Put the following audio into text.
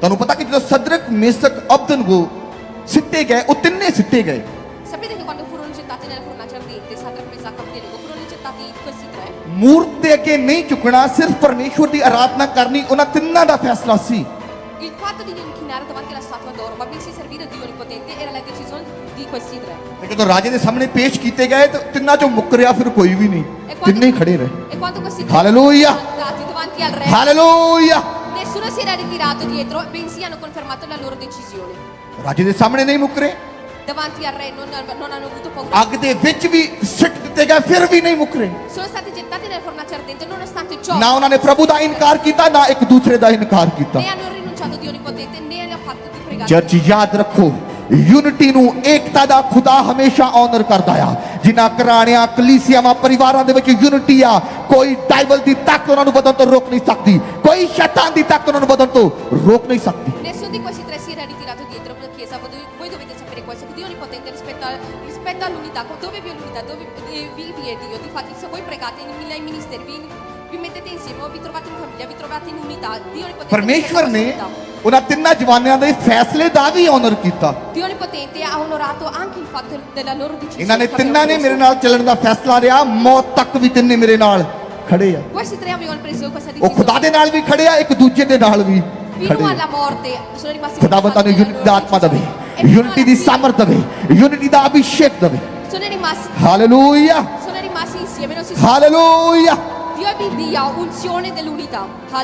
ਤੁਹਾਨੂੰ ਪਤਾ ਕਿ ਜਦੋਂ ਸਦਰਕ ਮੇਸਕ ਅਬਦਨਗੋ ਸਿੱਤੇ ਗਏ ਉਹ ਤਿੰਨੇ ਸਿੱਟੇ ਗਏ ਸਭੀ ਦੇ ਕੋਲ ਫੁਰੋਨ ਚਿਤਾ ਤੇ ਫੁਰਨਾ ਚੜਦੀ ਤੇ ਸਦਰਕ ਮੇਸਕ ਅਬਦਨਗੋ ਫੁਰੋਨ ਚਿਤਾ ਤੇ ਇੱਕ ਸਿੱਟਾ ਮੂਰਤ ਦੇ ਅੱਗੇ ਨਹੀਂ ਚੁਕਣਾ ਸਿਰਫ ਪਰਮੇਸ਼ਵਰ ਦੀ ਆਰਾਧਨਾ ਕਰਨੀ ਉਹਨਾਂ ਤਿੰਨਾਂ ਦਾ ਫੈਸਲਾ ਸੀ ਇਲ ਫਾਤ ਦੀ ਇਨਕਿਨਾਰ ਤਵਾ ਕੇ ਲਾ ਸਾਤਵਾ ਦੌਰ ਬਬੀ ਸੀ ਸਰਵੀਰ ਦੀ ਉਨ ਪੋਤੇ ਇਹ ਲੈ ਦੀ ਕੋਸੀਦਰਾ ਤੇ ਜਦੋਂ ਰਾਜੇ ਦੇ ਸਾਹਮਣੇ ਪੇਸ਼ ਕੀਤੇ ਗਏ ਤਾਂ ਤਿੰਨਾਂ ਚੋਂ ਮੁਕਰਿਆ ਫਿਰ ਕੋਈ ਵੀ ਨਹੀਂ ਤਿੰਨੇ ਖੜੇ ਰਹੇ hallelujah hallelujah nessuno si era ritirato dietro, bensì hanno confermato la loro decisione. ਰਾਜੇ de samne nahi mukre? Davanti al re non, non hanno avuto paura. ਅੱਗ ਦੇ ਵਿੱਚ ਵੀ ਸਿੱਟ ਦਿੱਤੇ ਗਏ ਫਿਰ ਵੀ ਨਹੀਂ ਮੁੱਕਰੇ Sono stati gettati nella fornace ardente nonostante ciò. Na ਉਹਨਾਂ ਨੇ ਪ੍ਰਭੂ ਦਾ ਇਨਕਾਰ ਕੀਤਾ ਨਾ ਇੱਕ ਦੂਸਰੇ ਦਾ ਇਨਕਾਰ ਕੀਤਾ né hanno rinunciato a Dio Onnipotente né hanno fatto di pregare. Church yaad rakho. Unity ਨੂੰ ਏਕਤਾ ਦਾ ਖੁਦਾ ਹਮੇਸ਼ਾ ਆਨਰ ਕਰਦਾ ਆ ਜਿਨ੍ਹਾਂ ਘਰਾਣਿਆਂ ਕਲੀਸਿਆਵਾਂ ਪਰਿਵਾਰਾਂ ਦੇ ਵਿੱਚ ਯੂਨਿਟੀ ਆ ਕੋਈ ਡਾਈਬਲ ਦੀ ਤਾਕਤ ਉਹਨਾਂ ਨੂੰ ਵਧਣ ਤੋਂ ਰੋਕ ਨਹੀਂ ਸਕਦੀ ਕੋਈ ਸ਼ੈਤਾਨ ਦੀ ਤਾਕਤ ਉਹਨਾਂ ਨੂੰ ਵਧਣ ਤੋਂ ਰੋਕ ਨਹੀਂ ਸਕਦੀ Nessuno di questi tre siri ha ritirato dietro la Chiesa, voi dovete sapere questo, Dio è onnipotente rispetto, a, rispetto all'unità, dove vi è l'unità, dove eh, vi vi è Dio, difatti se voi pregate in mille ai ministeri, vi, vi mettete insieme, vi trovate in famiglia, vi trovate in unità, Dio è onnipotente. परमेश्वर rispetto a ne questa unità. ਉਹਨਾਂ ਤਿੰਨਾਂ ਜਵਾਨਿਆਂ ਦੇ ਫੈਸਲੇ ਦਾ ਵੀ honour ਕੀਤਾ ਇਹਨਾਂ ਨੇ ਤਿੰਨਾਂ ਨੇ ਮੇਰੇ ਨਾਲ ਚੱਲਣ ਦਾ ਫੈਸਲਾ ਰਿਆ ਮੌਤ ਤੱਕ ਵੀ ਤਿੰਨੇ ਮੇਰੇ ਨਾਲ ਖੜੇ ਆ ਉਹ ਖੁਦਾ ਦੇ ਨਾਲ ਵੀ ਖੜੇ ਆ ਇੱਕ ਦੂਜੇ ਦੇ ਨਾਲ ਵੀ ਖੜੇ ਆ ਖੁਦਾ ਬੰਦਾ ਨੂੰ ਯੂਨਿਟੀ ਦਾ ਆਤਮਾ e ਦੇਵੇ ਯੂਨਿਟੀ ਦੀ ਸਮਰਥ ਦੇਵੇ ਯੂਨਿਟੀ ਦਾ ਅਭਿਸ਼ੇਕ ਹਾਲੇਲੂਇਆ ਦੇਵੇ ਹalleluya ਹalleluya Dio vi dia unzione dell'unità.